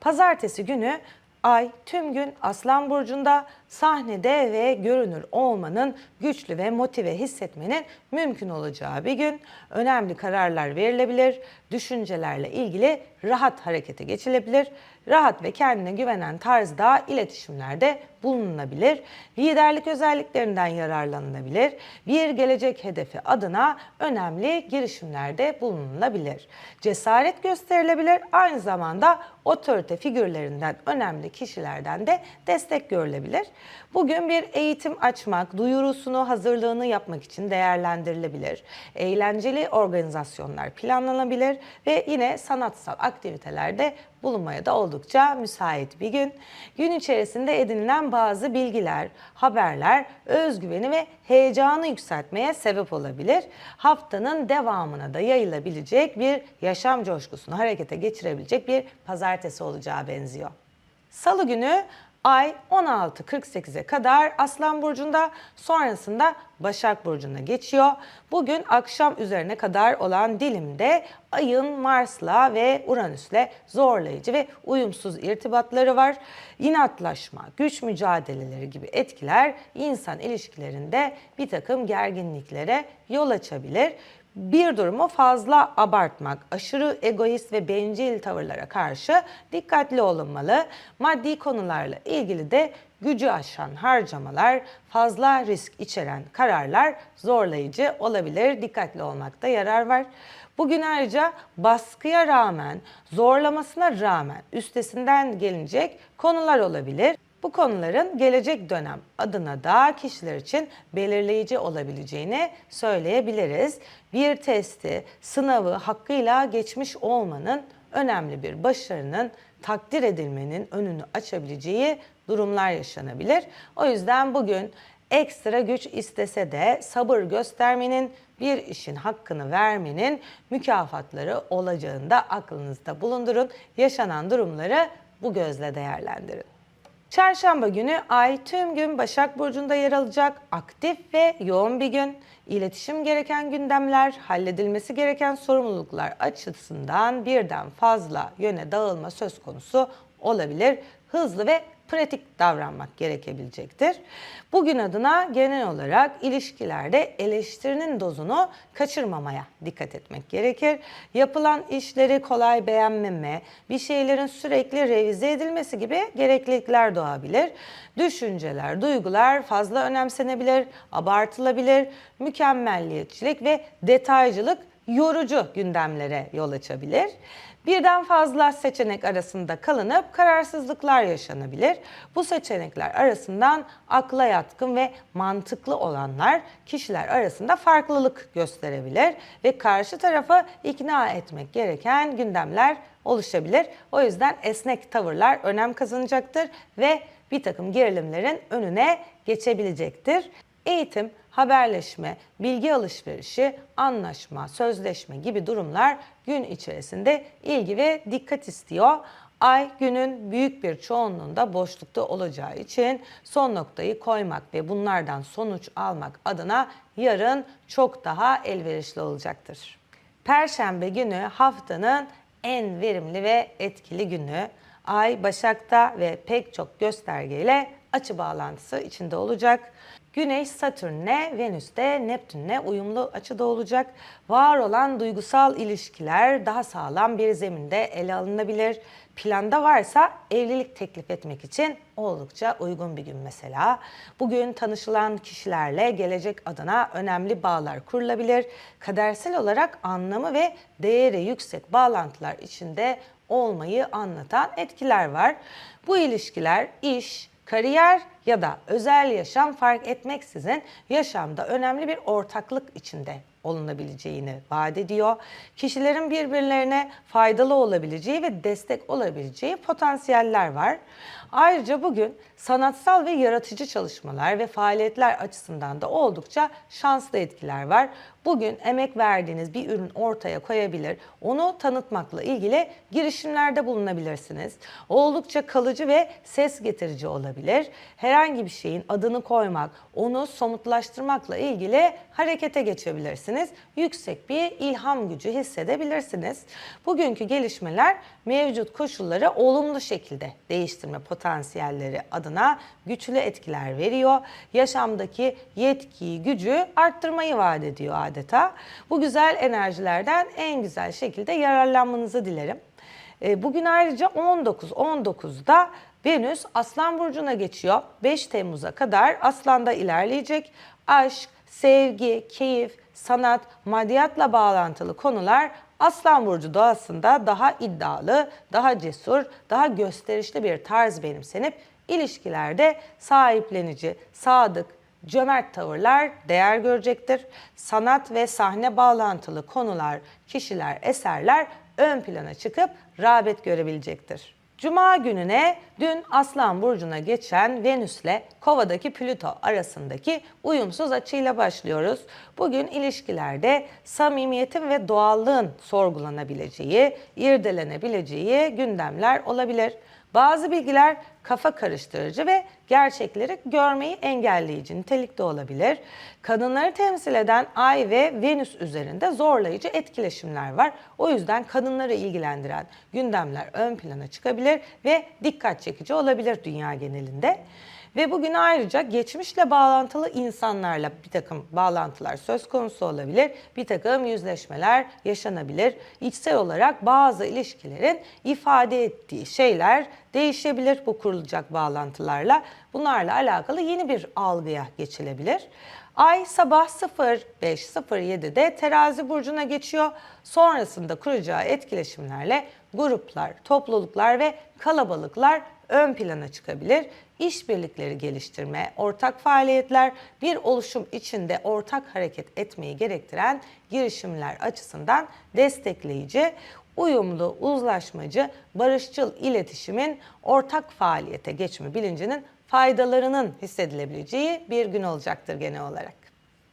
Pazartesi günü Ay tüm gün Aslan Burcu'nda sahnede ve görünür olmanın, güçlü ve motive hissetmenin mümkün olacağı bir gün. Önemli kararlar verilebilir, düşüncelerle ilgili rahat harekete geçilebilir. Rahat ve kendine güvenen tarzda iletişimlerde bulunulabilir. Liderlik özelliklerinden yararlanılabilir. Bir gelecek hedefi adına önemli girişimlerde bulunulabilir. Cesaret gösterilebilir. Aynı zamanda otorite figürlerinden, önemli kişilerden de destek görülebilir. Bugün bir eğitim açmak, duyurusunu, hazırlığını yapmak için değerlendirilebilir. Eğlenceli organizasyonlar planlanabilir ve yine sanatsal aktivitelerde bulunmaya da oldukça müsait bir gün. Gün içerisinde edinilen bazı bilgiler, haberler özgüveni ve heyecanı yükseltmeye sebep olabilir. Haftanın devamına da yayılabilecek bir yaşam coşkusunu harekete geçirebilecek bir pazartesi olacağı benziyor. Salı günü Ay 16.48'e kadar Aslan Burcu'nda sonrasında Başak Burcu'na geçiyor. Bugün akşam üzerine kadar olan dilimde Ay'ın Mars'la ve Uranüs'le zorlayıcı ve uyumsuz irtibatları var. İnatlaşma, güç mücadeleleri gibi etkiler insan ilişkilerinde bir takım gerginliklere yol açabilir bir durumu fazla abartmak, aşırı egoist ve bencil tavırlara karşı dikkatli olunmalı. Maddi konularla ilgili de gücü aşan harcamalar, fazla risk içeren kararlar zorlayıcı olabilir. Dikkatli olmakta yarar var. Bugün ayrıca baskıya rağmen, zorlamasına rağmen üstesinden gelinecek konular olabilir. Bu konuların gelecek dönem adına da kişiler için belirleyici olabileceğini söyleyebiliriz. Bir testi, sınavı hakkıyla geçmiş olmanın önemli bir başarının takdir edilmenin önünü açabileceği durumlar yaşanabilir. O yüzden bugün ekstra güç istese de sabır göstermenin, bir işin hakkını vermenin mükafatları olacağını da aklınızda bulundurun. Yaşanan durumları bu gözle değerlendirin. Çarşamba günü Ay tüm gün Başak Burcu'nda yer alacak aktif ve yoğun bir gün. İletişim gereken gündemler, halledilmesi gereken sorumluluklar açısından birden fazla yöne dağılma söz konusu olabilir. Hızlı ve pratik davranmak gerekebilecektir. Bugün adına genel olarak ilişkilerde eleştirinin dozunu kaçırmamaya dikkat etmek gerekir. Yapılan işleri kolay beğenmeme, bir şeylerin sürekli revize edilmesi gibi gereklilikler doğabilir. Düşünceler, duygular fazla önemsenebilir, abartılabilir. Mükemmelliyetçilik ve detaycılık yorucu gündemlere yol açabilir. Birden fazla seçenek arasında kalınıp kararsızlıklar yaşanabilir. Bu seçenekler arasından akla yatkın ve mantıklı olanlar kişiler arasında farklılık gösterebilir ve karşı tarafı ikna etmek gereken gündemler oluşabilir. O yüzden esnek tavırlar önem kazanacaktır ve bir takım gerilimlerin önüne geçebilecektir. Eğitim, haberleşme, bilgi alışverişi, anlaşma, sözleşme gibi durumlar gün içerisinde ilgi ve dikkat istiyor. Ay günün büyük bir çoğunluğunda boşlukta olacağı için son noktayı koymak ve bunlardan sonuç almak adına yarın çok daha elverişli olacaktır. Perşembe günü haftanın en verimli ve etkili günü. Ay Başak'ta ve pek çok göstergeyle açı bağlantısı içinde olacak. Güneş Satürn'le, Venüs de Neptün'le uyumlu açıda olacak. Var olan duygusal ilişkiler daha sağlam bir zeminde ele alınabilir. Planda varsa evlilik teklif etmek için oldukça uygun bir gün mesela. Bugün tanışılan kişilerle gelecek adına önemli bağlar kurulabilir. Kadersel olarak anlamı ve değeri yüksek bağlantılar içinde olmayı anlatan etkiler var. Bu ilişkiler iş, kariyer ya da özel yaşam fark etmeksizin yaşamda önemli bir ortaklık içinde olunabileceğini vaat ediyor. Kişilerin birbirlerine faydalı olabileceği ve destek olabileceği potansiyeller var. Ayrıca bugün sanatsal ve yaratıcı çalışmalar ve faaliyetler açısından da oldukça şanslı etkiler var. Bugün emek verdiğiniz bir ürün ortaya koyabilir, onu tanıtmakla ilgili girişimlerde bulunabilirsiniz. Oldukça kalıcı ve ses getirici olabilir. Herhangi bir şeyin adını koymak, onu somutlaştırmakla ilgili harekete geçebilirsiniz. Yüksek bir ilham gücü hissedebilirsiniz. Bugünkü gelişmeler mevcut koşulları olumlu şekilde değiştirme potansiyelleri adına güçlü etkiler veriyor. Yaşamdaki yetkiyi, gücü arttırmayı vaat ediyor adeta. Bu güzel enerjilerden en güzel şekilde yararlanmanızı dilerim. E, Bugün ayrıca 19-19'da Venüs Aslan Burcu'na geçiyor. 5 Temmuz'a kadar Aslan'da ilerleyecek. Aşk, sevgi, keyif, sanat, maddiyatla bağlantılı konular Aslan Burcu doğasında daha iddialı, daha cesur, daha gösterişli bir tarz benimsenip ilişkilerde sahiplenici, sadık, cömert tavırlar değer görecektir. Sanat ve sahne bağlantılı konular, kişiler, eserler ön plana çıkıp rağbet görebilecektir. Cuma gününe dün Aslan Burcu'na geçen Venüs'le Kova'daki Plüto arasındaki uyumsuz açıyla başlıyoruz. Bugün ilişkilerde samimiyetin ve doğallığın sorgulanabileceği, irdelenebileceği gündemler olabilir. Bazı bilgiler kafa karıştırıcı ve gerçekleri görmeyi engelleyici nitelikte olabilir. Kadınları temsil eden Ay ve Venüs üzerinde zorlayıcı etkileşimler var. O yüzden kadınları ilgilendiren gündemler ön plana çıkabilir ve dikkat çekici olabilir dünya genelinde. Ve bugün ayrıca geçmişle bağlantılı insanlarla bir takım bağlantılar söz konusu olabilir. Bir takım yüzleşmeler yaşanabilir. İçsel olarak bazı ilişkilerin ifade ettiği şeyler değişebilir bu kurulacak bağlantılarla. Bunlarla alakalı yeni bir algıya geçilebilir. Ay sabah 05.07'de terazi burcuna geçiyor. Sonrasında kuracağı etkileşimlerle gruplar, topluluklar ve kalabalıklar ön plana çıkabilir. İşbirlikleri geliştirme, ortak faaliyetler, bir oluşum içinde ortak hareket etmeyi gerektiren girişimler açısından destekleyici, uyumlu, uzlaşmacı, barışçıl iletişimin ortak faaliyete geçme bilincinin faydalarının hissedilebileceği bir gün olacaktır genel olarak.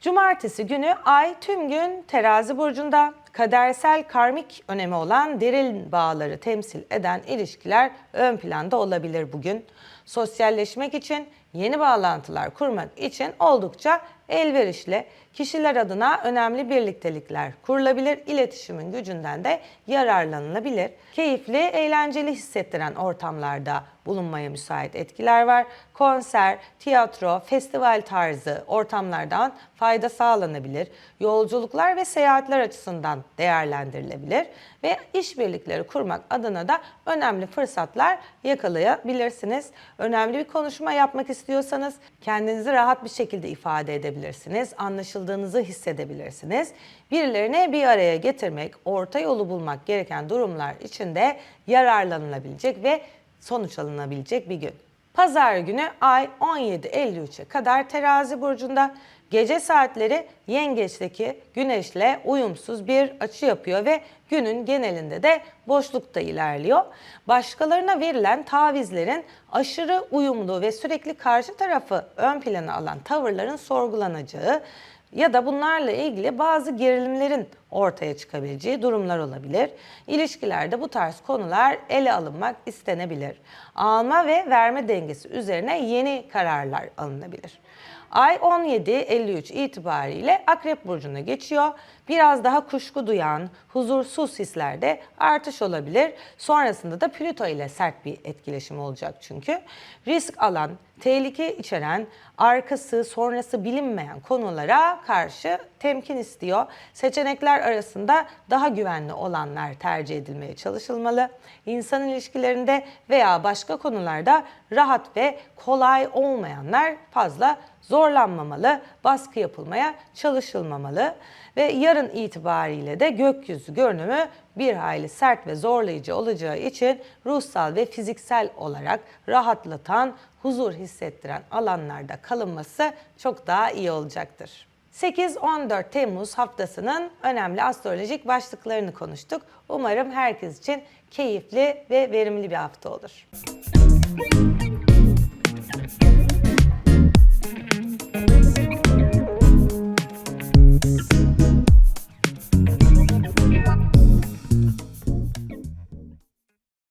Cumartesi günü Ay tüm gün terazi burcunda kadersel karmik önemi olan derin bağları temsil eden ilişkiler ön planda olabilir bugün. Sosyalleşmek için, yeni bağlantılar kurmak için oldukça elverişli. Kişiler adına önemli birliktelikler kurulabilir, iletişimin gücünden de yararlanılabilir. Keyifli, eğlenceli hissettiren ortamlarda bulunmaya müsait etkiler var. Konser, tiyatro, festival tarzı ortamlardan fayda sağlanabilir. Yolculuklar ve seyahatler açısından değerlendirilebilir ve işbirlikleri kurmak adına da önemli fırsatlar yakalayabilirsiniz. Önemli bir konuşma yapmak istiyorsanız kendinizi rahat bir şekilde ifade edebilirsiniz. Anlaşıldığınızı hissedebilirsiniz. Birilerini bir araya getirmek, orta yolu bulmak gereken durumlar içinde yararlanılabilecek ve sonuç alınabilecek bir gün. Pazar günü ay 17.53'e kadar terazi burcunda gece saatleri yengeçteki güneşle uyumsuz bir açı yapıyor ve günün genelinde de boşlukta ilerliyor. Başkalarına verilen tavizlerin aşırı uyumlu ve sürekli karşı tarafı ön plana alan tavırların sorgulanacağı ya da bunlarla ilgili bazı gerilimlerin ortaya çıkabileceği durumlar olabilir. İlişkilerde bu tarz konular ele alınmak istenebilir. Alma ve verme dengesi üzerine yeni kararlar alınabilir. Ay 17.53 itibariyle Akrep Burcu'na geçiyor. Biraz daha kuşku duyan, huzursuz hislerde artış olabilir. Sonrasında da Plüto ile sert bir etkileşim olacak çünkü. Risk alan, tehlike içeren, arkası sonrası bilinmeyen konulara karşı temkin istiyor. Seçenekler arasında daha güvenli olanlar tercih edilmeye çalışılmalı. İnsan ilişkilerinde veya başka konularda rahat ve kolay olmayanlar fazla zorlanmamalı, baskı yapılmaya çalışılmamalı ve yarın itibariyle de gökyüzü görünümü bir hayli sert ve zorlayıcı olacağı için ruhsal ve fiziksel olarak rahatlatan, huzur hissettiren alanlarda kalınması çok daha iyi olacaktır. 8-14 Temmuz haftasının önemli astrolojik başlıklarını konuştuk. Umarım herkes için keyifli ve verimli bir hafta olur.